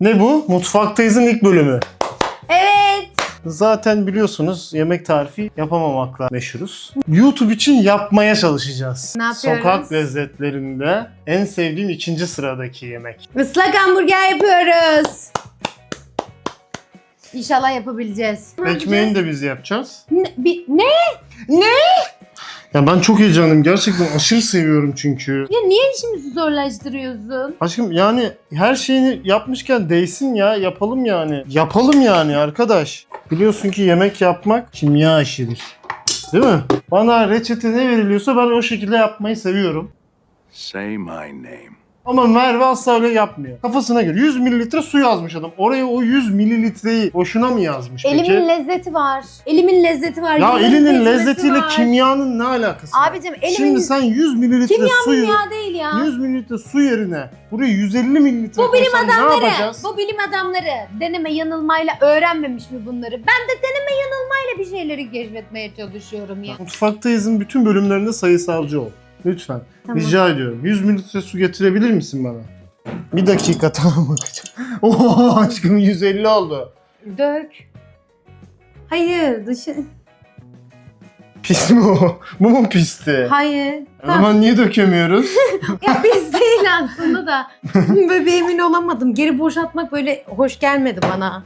Ne bu? Mutfaktayız'ın ilk bölümü. Evet. Zaten biliyorsunuz yemek tarifi yapamamakla meşhuruz. YouTube için yapmaya çalışacağız. Ne yapıyoruz? Sokak lezzetlerinde en sevdiğim ikinci sıradaki yemek. Islak hamburger yapıyoruz. İnşallah yapabileceğiz. Ne Ekmeğini de biz yapacağız. Ne? bir- ne? Ya ben çok heyecanlıyım. Gerçekten aşırı seviyorum çünkü. Ya niye işimizi zorlaştırıyorsun? Aşkım yani her şeyini yapmışken değsin ya. Yapalım yani. Yapalım yani arkadaş. Biliyorsun ki yemek yapmak kimya işidir. Değil mi? Bana reçete ne veriliyorsa ben o şekilde yapmayı seviyorum. Say my name. Ama Merve asla öyle yapmıyor. Kafasına göre 100 mililitre su yazmış adam. Oraya o 100 mililitreyi boşuna mı yazmış peki? Elimin lezzeti var. Elimin lezzeti var. ya yılların elinin tecrübesi lezzetiyle var. kimyanın ne alakası var? Abicim elimin Şimdi sen 100 mililitre kimya suyu mimya değil ya. 100 mililitre su yerine buraya 150 mililitre Bu bilim koysan ne adamları, yapacağız? bu bilim adamları deneme yanılmayla öğrenmemiş mi bunları? Ben de deneme yanılmayla bir şeyleri keşfetmeye çalışıyorum ya. Mutfaktayız'ın bütün bölümlerinde sayısalcı ol. Lütfen. Tamam. Rica ediyorum. 100 mililitre su getirebilir misin bana? Bir dakika tamam bakacağım. Oo aşkım 150 oldu. Dök. Hayır dışı. Pis mi o? Bu mu pisti? Hayır. O zaman niye dökemiyoruz? Ya biz değil aslında da. Emin olamadım. Geri boşaltmak böyle hoş gelmedi bana.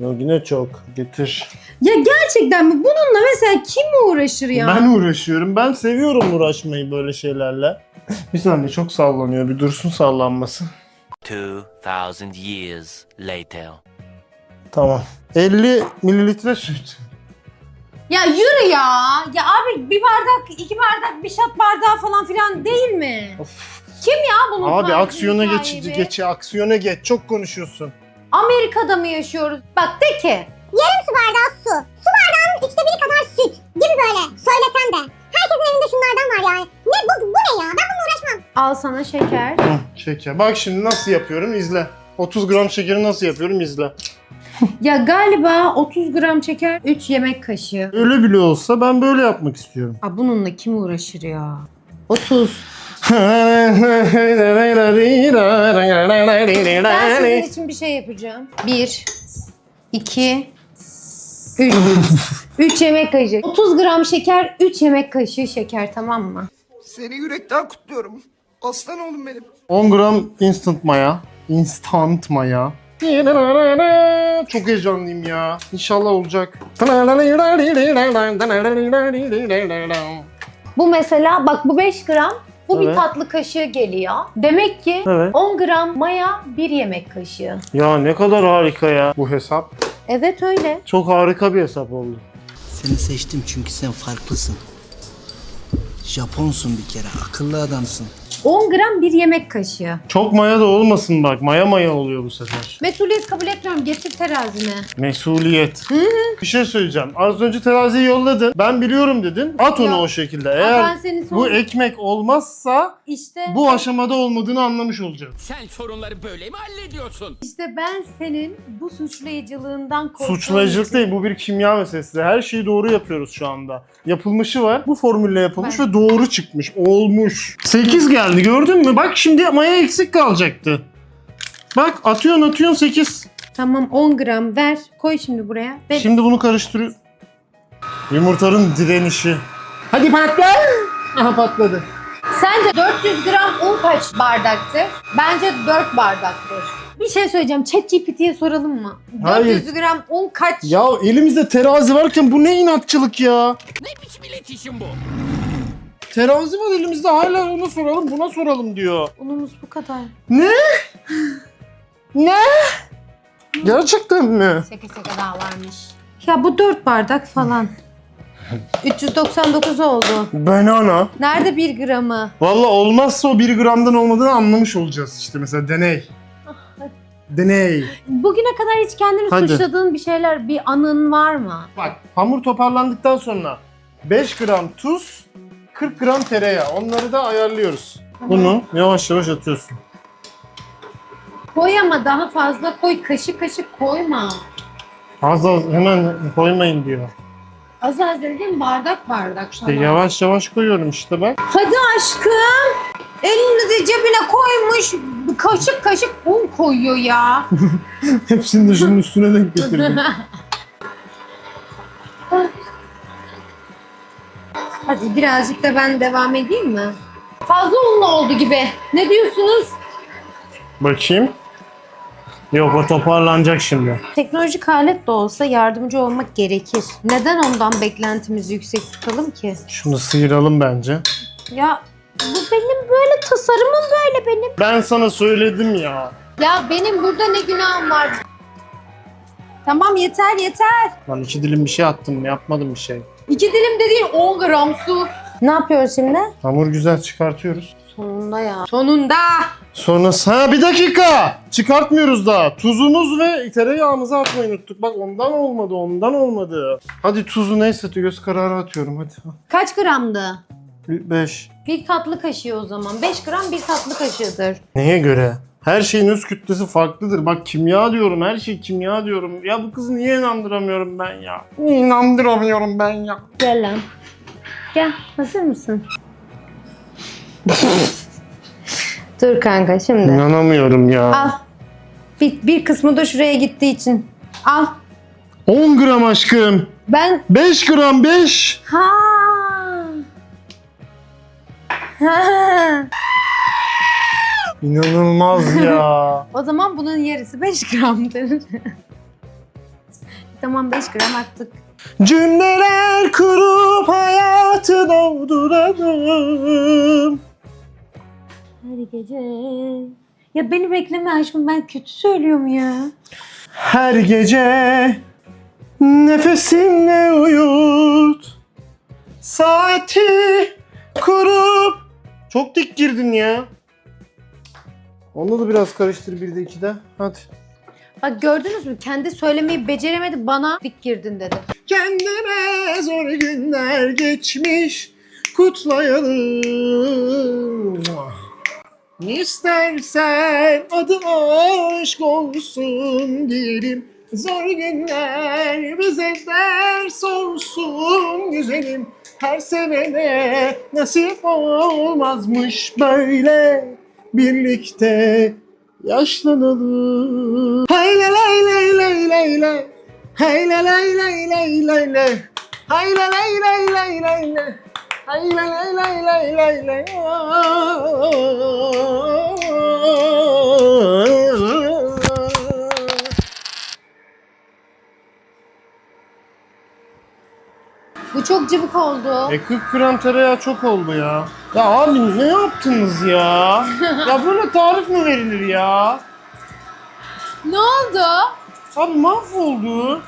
Yine çok. Getir. Ya gerçekten mi? Bununla mesela kim uğraşır ya? Ben uğraşıyorum. Ben seviyorum uğraşmayı böyle şeylerle. bir saniye çok sallanıyor. Bir dursun sallanması. 2,000 years later. Tamam. 50 mililitre süt. Ya yürü ya. Ya abi bir bardak, iki bardak, bir şat bardağı falan filan değil mi? Of. Kim ya bunun Abi aksiyona geç, sahibi? geç, aksiyona geç. Çok konuşuyorsun. Amerika'da mı yaşıyoruz? Bak de ki. su bardağı su. Su bardağının üçte biri kadar süt. Gibi böyle. Söylesen de. Herkesin evinde şunlardan var yani. Ne bu, bu ne ya? Ben bununla uğraşmam. Al sana şeker. Hı, şeker. Bak şimdi nasıl yapıyorum izle. 30 gram şekeri nasıl yapıyorum izle. Ya galiba 30 gram şeker 3 yemek kaşığı. Öyle bile olsa ben böyle yapmak istiyorum. Aa, bununla kim uğraşır ya? 30. Ben senin için bir şey yapacağım. 1, 2, 3. 3 yemek kaşığı. 30 gram şeker, 3 yemek kaşığı şeker tamam mı? Seni yürekten kutluyorum. Aslan oğlum benim. 10 gram instant maya. Instant maya. Çok heyecanlıyım ya. İnşallah olacak. Bu mesela bak bu 5 gram. Bu bir Evet. tatlı kaşığı geliyor. Demek ki Evet. 10 gram maya 1 yemek kaşığı. Ya ne kadar harika ya bu hesap. Evet öyle. Çok harika bir hesap oldu. Seni seçtim çünkü sen farklısın. Japonsun bir kere, akıllı adamsın. 10 gram 1 yemek kaşığı. Çok maya da olmasın bak. Maya maya oluyor bu sefer. Mesuliyet kabul etmiyorum. Getir terazini. Mesuliyet. Bir şey söyleyeceğim. Az önce teraziyi yolladın. Ben biliyorum dedin. At onu Ya. o şekilde. Eğer ben seni son... bu ekmek olmazsa işte bu aşamada olmadığını anlamış olacağız. Sen sorunları böyle mi hallediyorsun? işte ben senin bu suçlayıcılığından korktuğum Suçlayıcılık için- değil bu bir kimya meselesi. Her şeyi doğru yapıyoruz şu anda. Yapılmışı var. Bu formülle yapılmış Ben- ve doğru çıkmış. Olmuş. 8 geldi gördün mü? Bak şimdi maya eksik kalacaktı. Bak atıyorsun atıyorsun 8. Tamam 10 gram ver. Koy şimdi buraya. Ve Şimdi bunu karıştırıyor. Yumurtanın direnişi. Hadi patla. Aha patladı. Sence 400 gram un kaç bardaktır? Bence 4 bardaktır. Bir şey söyleyeceğim. ChatGPT'ye soralım mı? Hayır. 400 gram un kaç? Ya elimizde terazi varken bu ne inatçılık ya? Ne biçim iletişim bu? Terazi var elimizde hala ona soralım buna soralım diyor. Unumuz bu kadar. Ne? ne? Gerçekten mi? Şaka şaka daha varmış. Ya bu 4 bardak falan. 399 oldu. Banana. Nerede 1 gramı? Valla olmazsa o 1 gramdan olmadığını anlamış olacağız işte mesela deney. Deney. Bugüne kadar hiç kendini Hadi. suçladığın bir şeyler, bir anın var mı? Bak hamur toparlandıktan sonra 5 gram tuz, 40 gram tereyağı onları da ayarlıyoruz. Bunu yavaş yavaş atıyorsun. Koy ama daha fazla koy. Kaşık kaşık koyma. Az az hemen koymayın diyor. Az az dedim bardak bardak İşte falan. yavaş yavaş koyuyorum işte bak. Hadi aşkım. Elini de cebine koymuş. kaşık kaşık un koyuyor ya. Hepsini de şunun üstüne denk getirdim. Hadi birazcık da ben devam edeyim mi? Fazla unlu oldu gibi. Ne diyorsunuz? Bakayım. Yok o toparlanacak şimdi. Teknolojik alet de olsa yardımcı olmak gerekir. Neden ondan beklentimizi yüksek tutalım ki? Şunu sıyıralım bence. Ya bu benim böyle tasarımım böyle benim. Ben sana söyledim ya. Ya benim burada ne günahım var? Tamam yeter yeter. Lan iki dilim bir şey attım yapmadım bir şey. İki dilim dediğin 10 gram su. Ne yapıyoruz şimdi? Hamur güzel çıkartıyoruz. Sonunda ya. Sonunda. Sonra ha bir dakika çıkartmıyoruz daha. Tuzumuz ve tereyağımızı atmayı unuttuk. Bak ondan olmadı ondan olmadı. Hadi tuzu neyse göz kararı atıyorum hadi. Kaç gramdı? 5. Bir tatlı kaşığı o zaman. 5 gram bir tatlı kaşığıdır. Neye göre? Her şeyin öz kütlesi farklıdır. Bak kimya diyorum, her şey kimya diyorum. Ya bu kızı niye inandıramıyorum ben ya? Niye inandıramıyorum ben ya? Gel lan. Gel. Hazır mısın? Dur kanka şimdi. İnanamıyorum ya. Al. Bir, bir kısmı da şuraya gittiği için. Al. 10 gram aşkım. Ben 5 gram 5. Ha. Ha. İnanılmaz ya. O zaman bunun yarısı 5 gramdır. tamam 5 gram attık. Cümleler kurup hayatı dolduralım. Her gece. Ya beni bekleme aşkım ben kötü söylüyorum ya. Her gece nefesimle uyut. Saati kurup. Çok dik girdin ya. Onu da biraz karıştır bir de iki de. Hadi. Bak gördünüz mü? Kendi söylemeyi beceremedi bana dik girdin dedi. Kendime zor günler geçmiş kutlayalım. İstersen adı aşk olsun diyelim. Zor günler bize ders olsun güzelim. Her sevene nasip olmazmış böyle birlikte yaşlanalım. Hay lay lay lay lay lay lay. Hay la lay lay lay lay lay. Hay la lay lay lay lay lay. Hay la lay lay lay lay lay. Bu çok cıvık oldu. E 40 gram tereyağı çok oldu ya. Ya abi ne yaptınız ya? ya böyle tarif mi verilir ya? Ne oldu? Abi mahvoldu.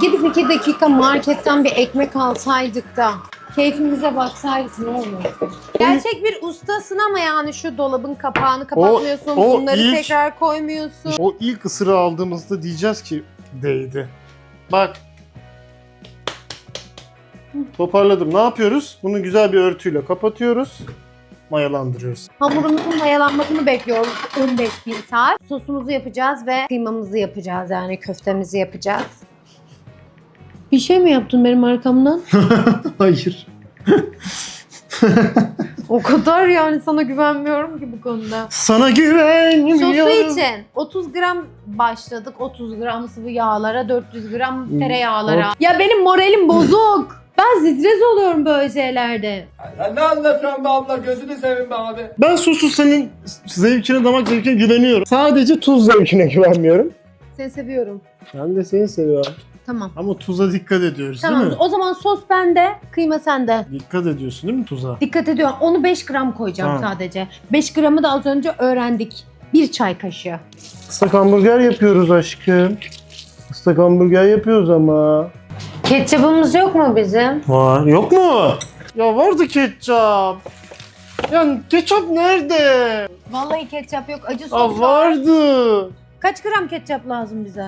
Gidip iki dakika marketten bir ekmek alsaydık da keyfimize baksaydık ne olur? Gerçek bir ustasın ama yani şu dolabın kapağını kapatmıyorsun, o bunları ilk- tekrar koymuyorsun. O ilk ısırığı aldığımızda diyeceğiz ki değdi. Bak. Toparladım. Ne yapıyoruz? Bunu güzel bir örtüyle kapatıyoruz. Mayalandırıyoruz. Hamurumuzun mayalanmasını bekliyoruz 15 bin saat. Sosumuzu yapacağız ve kıymamızı yapacağız yani köftemizi yapacağız. Bir şey mi yaptın benim arkamdan? Hayır. o kadar yani sana güvenmiyorum ki bu konuda. Sana güvenmiyorum. Sosu için 30 gram başladık. 30 gram sıvı yağlara, 400 gram tereyağlara. Ya benim moralim bozuk. Ben stres oluyorum böyle şeylerde. Ya ne anlatıyorsun be abla gözünü seveyim be abi. Ben sosu senin zevkine, damak zevkine güveniyorum. Sadece tuz zevkine güvenmiyorum. Seni seviyorum. Ben de seni seviyorum. Tamam. Ama tuza dikkat ediyoruz Tamam. değil mi? O zaman sos bende, kıyma sende. Dikkat ediyorsun değil mi tuza? Dikkat ediyorum. Onu 5 gram koyacağım Tamam. sadece. 5 gramı da az önce öğrendik. Bir çay kaşığı. Islak hamburger yapıyoruz aşkım. Islak hamburger yapıyoruz ama. Ketçapımız yok mu bizim? Var. Yok mu? Ya vardı ketçap. Ya ketçap nerede? Vallahi ketçap yok. Acı sos Aa, var. vardı. Kaç gram ketçap lazım bize?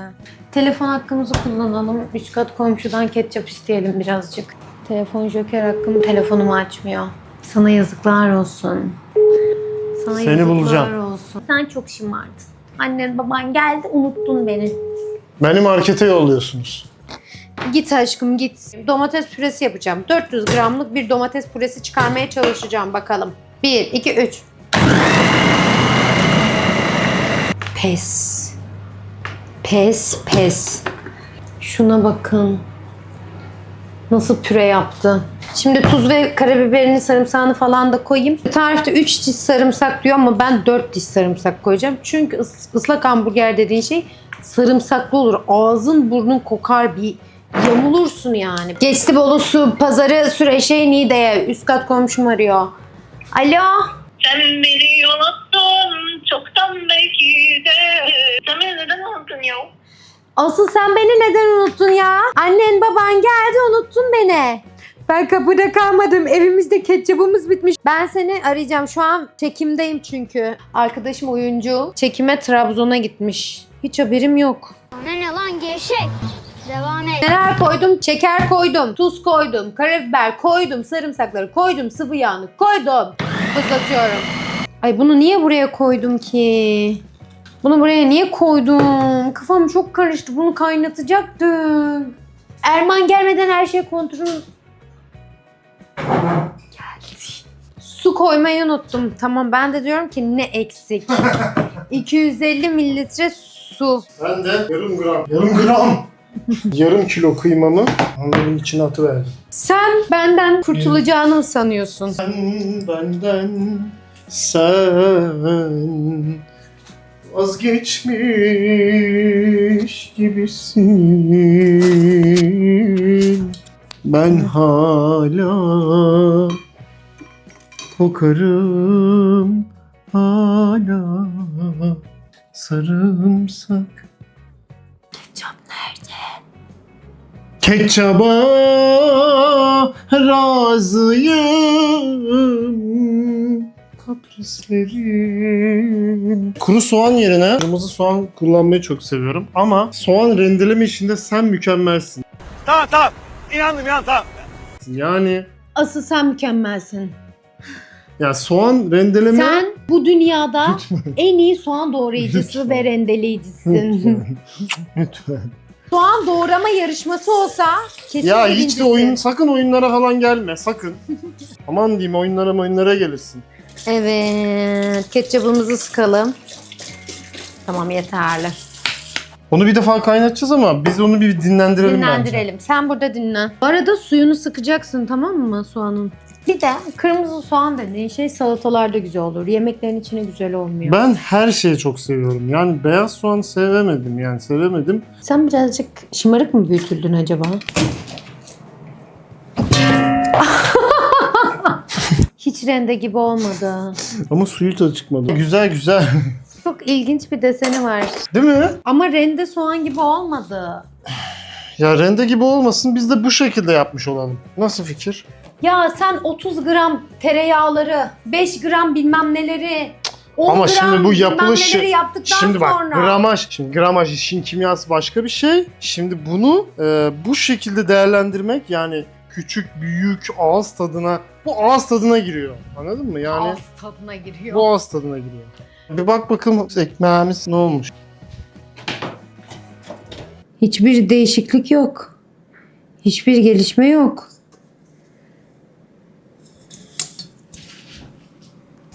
Telefon hakkımızı kullanalım. Üç kat komşudan ketçap isteyelim birazcık. Telefon joker hakkım telefonumu açmıyor. Sana yazıklar olsun. Sana Seni yazıklar bulacağım. olsun. Sen çok şımardın. Annen baban geldi unuttun beni. Beni markete yolluyorsunuz. Git aşkım git. Domates püresi yapacağım. 400 gramlık bir domates püresi çıkarmaya çalışacağım bakalım. 1, 2, 3. Pes. Pes pes. Şuna bakın. Nasıl püre yaptı. Şimdi tuz ve karabiberini, sarımsağını falan da koyayım. Tarifte 3 diş sarımsak diyor ama ben 4 diş sarımsak koyacağım. Çünkü ıs- ıslak hamburger dediğin şey sarımsaklı olur. Ağzın burnun kokar bir yamulursun yani. Geçti Bolu su pazarı Süreşe Niğde'ye. Üst kat komşum arıyor. Alo. Sen beni unuttun çoktan belki de. Sen beni neden unuttun ya? Asıl sen beni neden unuttun ya? Annen baban geldi unuttun beni. Ben kapıda kalmadım. Evimizde ketçabımız bitmiş. Ben seni arayacağım. Şu an çekimdeyim çünkü. Arkadaşım oyuncu. Çekime Trabzon'a gitmiş. Hiç haberim yok. Ne ne lan gevşek. Devam et. Neler koydum? Şeker koydum, tuz koydum, karabiber koydum, sarımsakları koydum, sıvı yağını koydum. Islatıyorum. Ay bunu niye buraya koydum ki? Bunu buraya niye koydum? Kafam çok karıştı. Bunu kaynatacaktım. Erman gelmeden her şey kontrol... Geldi. Su koymayı unuttum. Tamam ben de diyorum ki ne eksik. 250 mililitre su. Ben de yarım gram. Yarım gram. Yarım kilo kıymamı onların içine atıverdim. Sen benden kurtulacağını mı sanıyorsun? Sen benden sen vazgeçmiş gibisin. Ben hala kokarım hala sarımsak. Ketçaba razıyım kaprislerin. Kuru soğan yerine kırmızı soğan kullanmayı çok seviyorum. Ama soğan rendeleme işinde sen mükemmelsin. Tamam tamam. İnandım ya tamam. Yani Asıl sen mükemmelsin. ya soğan rendeleme... Sen bu dünyada en iyi soğan doğrayıcısı Lütfen. ve rendeleyicisin. Lütfen. Soğan doğrama yarışması olsa kesin Ya hiç birincisi. de oyun sakın oyunlara falan gelme sakın. Aman diyeyim oyunlara oyunlara gelirsin. Evet. Ketçabımızı sıkalım. Tamam yeterli. Onu bir defa kaynatacağız ama biz onu bir dinlendirelim, bence. Dinlendirelim. Sen burada dinlen. Bu arada suyunu sıkacaksın tamam mı soğanın? Bir de kırmızı soğan dediğin şey salatalarda güzel olur. Yemeklerin içine güzel olmuyor. Ben her şeyi çok seviyorum. Yani beyaz soğan sevemedim yani sevemedim. Sen birazcık şımarık mı büyütüldün acaba? Hiç rende gibi olmadı. Ama suyu da çıkmadı. Güzel güzel. Çok ilginç bir deseni var. Değil mi? Ama rende soğan gibi olmadı. Ya rende gibi olmasın biz de bu şekilde yapmış olalım. Nasıl fikir? Ya sen 30 gram tereyağları, 5 gram bilmem neleri, 10 Ama gram şimdi bu bilmem yapılış neleri yaptıktan Şimdi bak sonra. gramaj, şimdi gramaj işin kimyası başka bir şey. Şimdi bunu e, bu şekilde değerlendirmek yani küçük, büyük, ağız tadına, bu ağız tadına giriyor. Anladın mı? Yani Ağız tadına giriyor. bu ağız tadına giriyor. Bir bak bakalım ekmeğimiz ne olmuş. Hiçbir değişiklik yok. Hiçbir gelişme yok.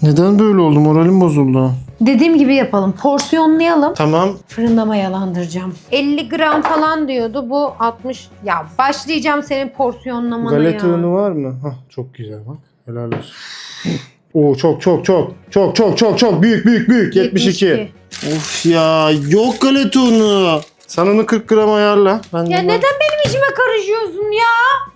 Neden böyle oldu? Moralim bozuldu. Dediğim gibi yapalım. Porsiyonlayalım. Tamam. Fırında mayalandıracağım. 50 gram falan diyordu. Bu 60. Ya başlayacağım senin porsiyonlamana Galeta ya. unu var mı? Hah, çok güzel bak. Helal olsun. Oo çok çok çok çok çok çok çok büyük büyük büyük 72. Of ya yok galeta unu. Sen onu 40 gram ayarla. Ben Ya de neden benim işime karışıyorsun ya?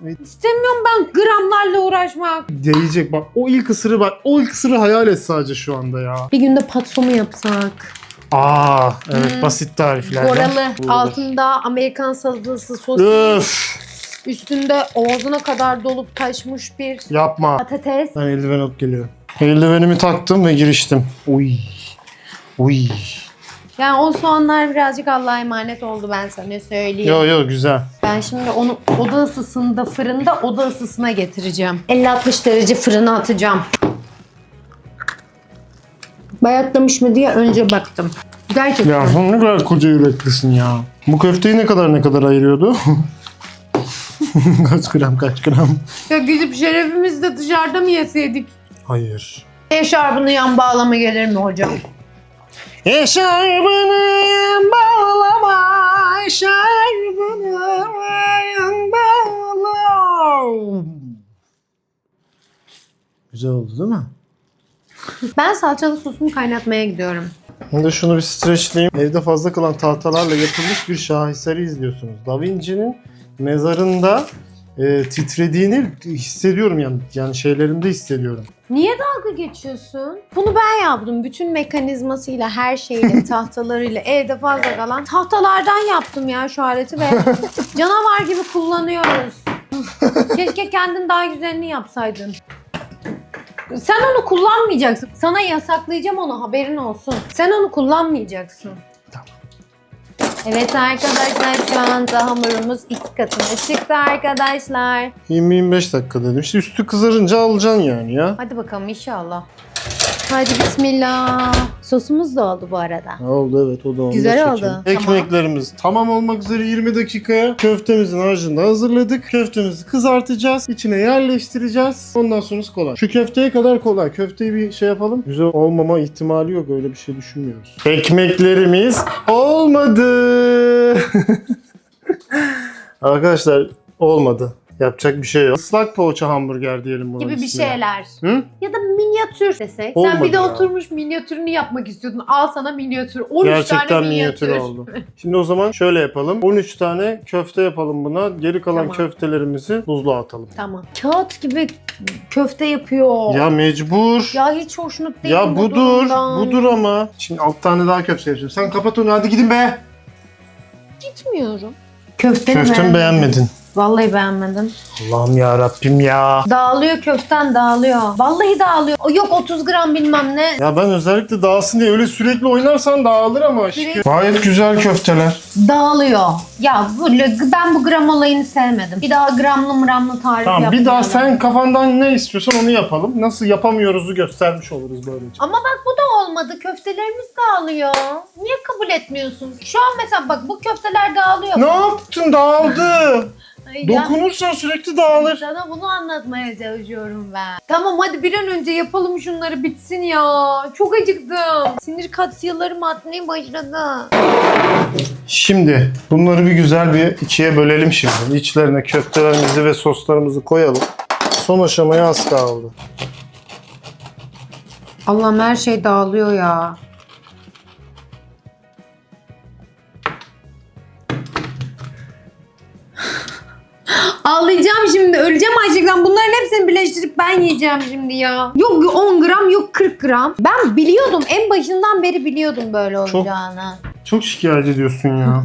Evet. İstemiyorum ben gramlarla uğraşmak. Değecek bak o ilk ısırı bak o ilk ısırı hayal et sadece şu anda ya. Bir günde patso mu yapsak? Aa evet Hmm. basit tariflerden. Boralı. Altında Amerikan salatası sosu. Öf Üstünde ağzına kadar dolup taşmış bir yapma. patates. Ben eldiven alıp geliyorum. Eldivenimi taktım ve giriştim. Uy. Uy. Yani o soğanlar birazcık Allah'a emanet oldu ben sana söyleyeyim. Yo yo güzel. Ben şimdi onu oda ısısında fırında oda ısısına getireceğim. 50-60 derece fırına atacağım. Bayatlamış mı diye önce baktım. Gerçekten. Ya ne kadar koca yüreklisin ya. Bu köfteyi ne kadar ne kadar ayırıyordu? kaç gram kaç gram? Ya gidip şerefimizi de dışarıda mı yeseydik? Hayır. Eşarbını yan bağlama gelir mi hocam? Eşarbını bağlama, eşarbını bağla. Güzel oldu değil mi? Ben salçalı sosumu kaynatmaya gidiyorum. Şimdi şunu bir streçleyeyim. Evde fazla kalan tahtalarla yapılmış bir şaheseri izliyorsunuz. Da Vinci'nin mezarında e, titrediğini hissediyorum yani. Yani şeylerimde hissediyorum. Niye dalga geçiyorsun? Bunu ben yaptım. Bütün mekanizmasıyla, her şeyle, tahtalarıyla evde fazla kalan tahtalardan yaptım ya şu aleti ve canavar gibi kullanıyoruz. Keşke kendin daha güzelini yapsaydın. Sen onu kullanmayacaksın. Sana yasaklayacağım onu haberin olsun. Sen onu kullanmayacaksın. Evet arkadaşlar şu anda hamurumuz iki katına çıktı arkadaşlar. 20-25 dakika dedim. İşte üstü kızarınca alacaksın yani ya. Hadi bakalım inşallah. Hadi bismillah. Sosumuz da oldu bu arada. Oldu evet o da oldu. Güzel oldu. Ekmeklerimiz tamam olmak üzere 20 dakikaya köftemizin harcını hazırladık. Köftemizi kızartacağız. içine yerleştireceğiz. Ondan sonrası kolay. Şu köfteye kadar kolay. Köfteyi bir şey yapalım. Güzel olmama ihtimali yok. Öyle bir şey düşünmüyoruz. Ekmeklerimiz olmadı. Arkadaşlar olmadı. Yapacak bir şey yok. Islak poğaça hamburger diyelim buna. Gibi bir ismine. şeyler. Hı? Ya da minyatür desek. Sen Olmadı bir de ya. oturmuş minyatürünü yapmak istiyordun. Al sana minyatür. 13 Gerçekten tane minyatür minyatür. oldu. Şimdi o zaman şöyle yapalım. 13 tane köfte yapalım buna. Geri kalan Tamam. köftelerimizi buzluğa atalım. Tamam. Kağıt gibi köfte yapıyor. Ya mecbur. Ya, hiç hoşnut değilim bu budur. durumdan. Budur ama. Şimdi 6 tane daha köfte yapacağım. Sen kapat onu hadi gidin be. Gitmiyorum. Köfteni Köftemi beğenmedin. Vallahi beğenmedim. Allah'ım ya Rabbim ya. Dağılıyor köften dağılıyor. Vallahi dağılıyor. O Yok 30 gram bilmem ne. Ya ben özellikle dağılsın diye öyle sürekli oynarsan dağılır ama aşkım. Sürekli- Gayet güzel köfteler. Dağılıyor. Ya bu, ben bu gram olayını sevmedim. Bir daha gramlı mramlı tarif Tamam bir daha yapmayalım. sen kafandan ne istiyorsan onu yapalım. Nasıl yapamıyoruzu göstermiş oluruz böylece. Ama bak bu da olmadı. Köftelerimiz dağılıyor. Niye kabul etmiyorsun? Şu an mesela bak bu köfteler dağılıyor. Ne yaptın dağıldı. Dokunursan sürekli dağılır. Sana bunu anlatmaya çalışıyorum ben. Tamam hadi bir an önce yapalım şunları bitsin ya. Çok acıktım. Sinir katsiyalarım atmaya başladı. Şimdi bunları bir güzel bir ikiye bölelim şimdi. İçlerine köftelerimizi ve soslarımızı koyalım. Son aşamaya az kaldı. Allah'ım her şey dağılıyor ya. Ağlayacağım şimdi. Öleceğim açlıktan. Bunların hepsini birleştirip ben yiyeceğim şimdi ya. Yok 10 gram yok 40 gram. Ben biliyordum. En başından beri biliyordum böyle olacağını. Çok şikayet ediyorsun ya.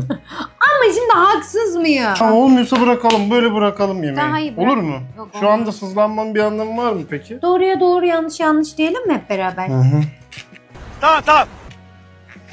Ama şimdi haksız mıyım? tamam olmuyorsa bırakalım. Böyle bırakalım yemeği. Tamam, hayır, bırak. Olur mu? Yok, Şu anda olmaz. sızlanmanın bir anlamı var mı peki? Doğruya doğru yanlış yanlış diyelim mi hep beraber? Hı hı.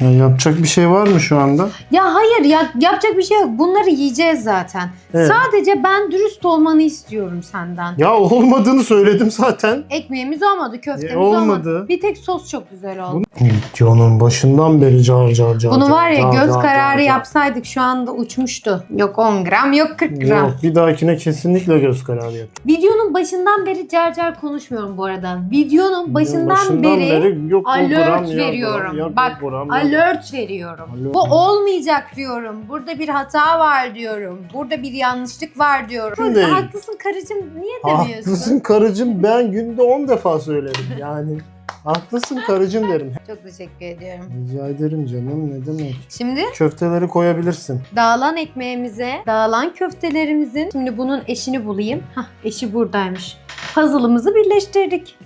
Ya yapacak bir şey var mı şu anda? Ya hayır ya yapacak bir şey yok. Bunları yiyeceğiz zaten. Evet. Sadece ben dürüst olmanı istiyorum senden. Ya olmadığını söyledim zaten. Ekmeğimiz olmadı, köftemiz E, olmadı. olmadı. Bir tek sos çok güzel oldu. Videonun başından beri car car car Bunu car, var ya car, göz car, kararı car, car. yapsaydık şu anda uçmuştu. Yok 10 gram, yok 40 gram. Yok bir dahakine kesinlikle göz kararı yap. Videonun başından beri car car konuşmuyorum bu arada. Videonun başından, beri, yok bu alert gram, ya veriyorum. gram, ya Bak, bu gram, ya alert veriyorum. Alert Bu olmayacak diyorum. Burada bir hata var diyorum. Burada bir yanlışlık var diyorum. Şimdi- Haklısın karıcığım niye demiyorsun? Haklısın karıcığım ben günde 10 defa söylerim yani. Haklısın karıcığım derim. Çok teşekkür ediyorum. Rica ederim canım ne demek. Şimdi Köfteleri koyabilirsin. dağılan ekmeğimize, dağılan köftelerimizin şimdi bunun eşini bulayım. Hah eşi buradaymış. Puzzle'ımızı birleştirdik.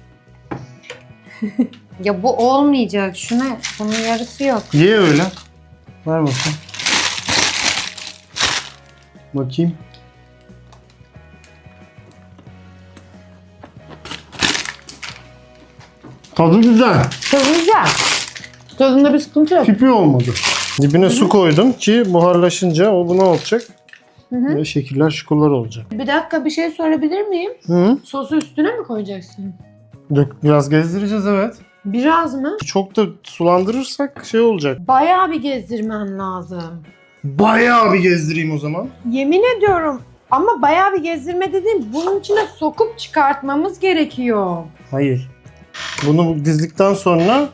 ya bu olmayacak. Şuna bunun yarısı yok. Ye öyle. Ver bakayım. Bakayım. Tadı güzel. Çok güzel. Tadında bir sıkıntı yok. Tipi olmadı. Dibine su koydum ki buharlaşınca o buna olacak. Hı hı. Ve şekiller şukullar olacak. Bir dakika bir şey sorabilir miyim? Hı? Sosu üstüne mi koyacaksın? Dök, biraz gezdireceğiz evet. Biraz mı? Çok da sulandırırsak şey olacak. Bayağı bir gezdirmen lazım. Bayağı bir gezdireyim o zaman. Yemin ediyorum ama bayağı bir gezdirme dediğim bunun içine sokup çıkartmamız gerekiyor. Hayır. Bunu dizdikten sonra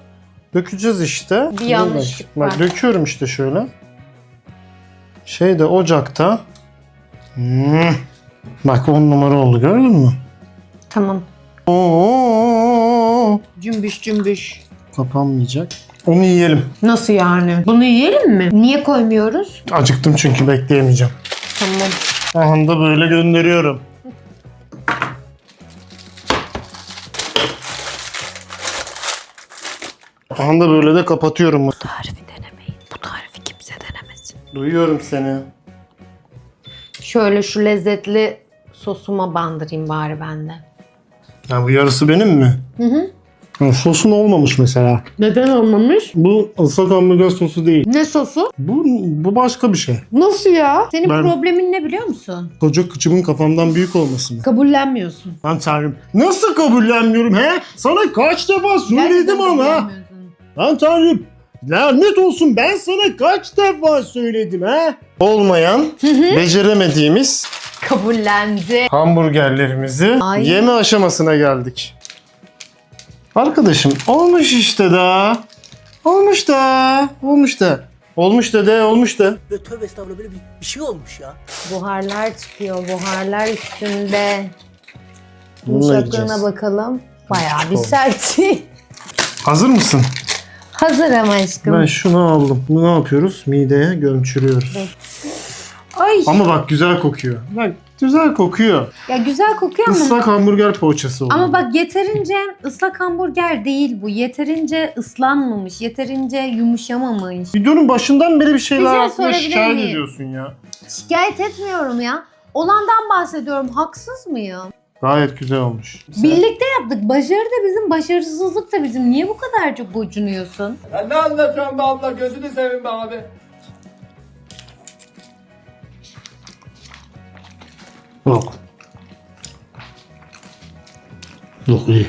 Dökeceğiz işte. Bir yanlışlık Bak, var. döküyorum işte şöyle. Şeyde ocakta. Hmm. Bak 10 numara oldu gördün mü? Tamam. Oo, Cümbüş cümbüş. kapanmayacak. Onu yiyelim. Nasıl yani? Bunu yiyelim mi? Niye koymuyoruz? Acıktım çünkü bekleyemeyeceğim. Tamam. Aha da böyle gönderiyorum. Aha da böyle de kapatıyorum. Tarifi denemeyin. Bu tarifi kimse denemesin. Duyuyorum seni. Şöyle şu lezzetli sosuma bandırayım bari ben de. Ya bu yarısı benim mi? Hı hı. Ha, sosun olmamış mesela. Neden olmamış? Bu ıslak hamburger sosu değil. Ne sosu? Bu, bu başka bir şey. Nasıl ya? Senin Ben- problemin ne biliyor musun? Koca kıçımın kafamdan büyük olması mı? Kabullenmiyorsun. Lan tanrım. Nasıl kabullenmiyorum he? Sana kaç defa söyledim Gerçekten ama. kabullenmiyorsun. Lan tanrım. Lanet olsun ben sana kaç defa söyledim he? Olmayan, beceremediğimiz Kabullendi. hamburgerlerimizi Ay. yeme aşamasına geldik. Arkadaşım olmuş işte da. Olmuş da. Olmuş da. Olmuş da de olmuş da. Böyle tövbe estağfurullah böyle bir, bir şey olmuş ya. Buharlar çıkıyor. Buharlar üstünde. Bununla Yumuşaklığına yiyeceğiz. bakalım. Bayağı bir serti. Hazır mısın? Hazır ama aşkım. Ben şunu aldım. Bunu ne yapıyoruz? Mideye gömçürüyoruz. Ay Ama bak güzel kokuyor. Bak güzel kokuyor. ya güzel kokuyor ama. Islak hamburger poğaçası oldu. Ama bak yeterince ıslak hamburger değil bu. Yeterince ıslanmamış, yeterince yumuşamamış. Videonun başından beri bir şeyler Bir şey hakkında sorabilir şikayet miyim? ediyorsun ya. Şikayet etmiyorum ya. Olandan bahsediyorum. Haksız mıyım? Gayet güzel olmuş. Birlikte yaptık. Başarı da bizim, başarısızlık da bizim. Niye bu kadar çok gocunuyorsun? Ya ne anlatıyorsun be abla gözünü seveyim be abi. Yok. Yok iyi.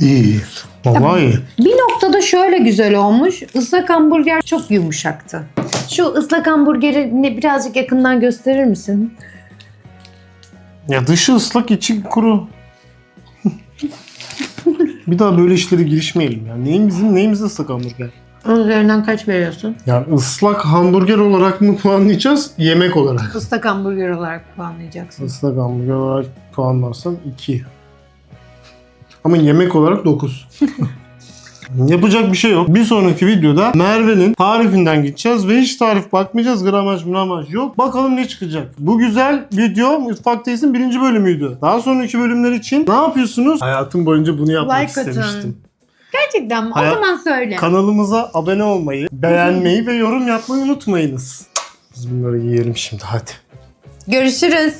İyi iyi. Vallahi iyi. Bir noktada şöyle güzel olmuş. Islak hamburger çok yumuşaktı. Şu ıslak hamburgeri ne- birazcık yakından gösterir misin? Ya dışı ıslak içi kuru. bir daha böyle işlere girişmeyelim ya. Neyimizin neyimiz ıslak hamburger? Onun üzerinden kaç veriyorsun? Yani ıslak hamburger olarak mı puanlayacağız? Yemek olarak. Islak hamburger olarak puanlayacaksın. Islak hamburger olarak puanlarsan 2. Ama yemek olarak 9. Yapacak bir şey yok. Bir sonraki videoda Merve'nin tarifinden gideceğiz ve hiç tarif bakmayacağız. Gramaj mramaj yok. Bakalım ne çıkacak. Bu güzel video Mutfaktayız'ın birinci bölümüydü. Daha sonraki bölümler için ne yapıyorsunuz? Hayatım boyunca bunu yapmak Like atın. Gerçekten mi? Hayat- O zaman söyle. Kanalımıza abone olmayı, beğenmeyi ve yorum yapmayı unutmayınız. Biz bunları yiyelim şimdi hadi. Görüşürüz.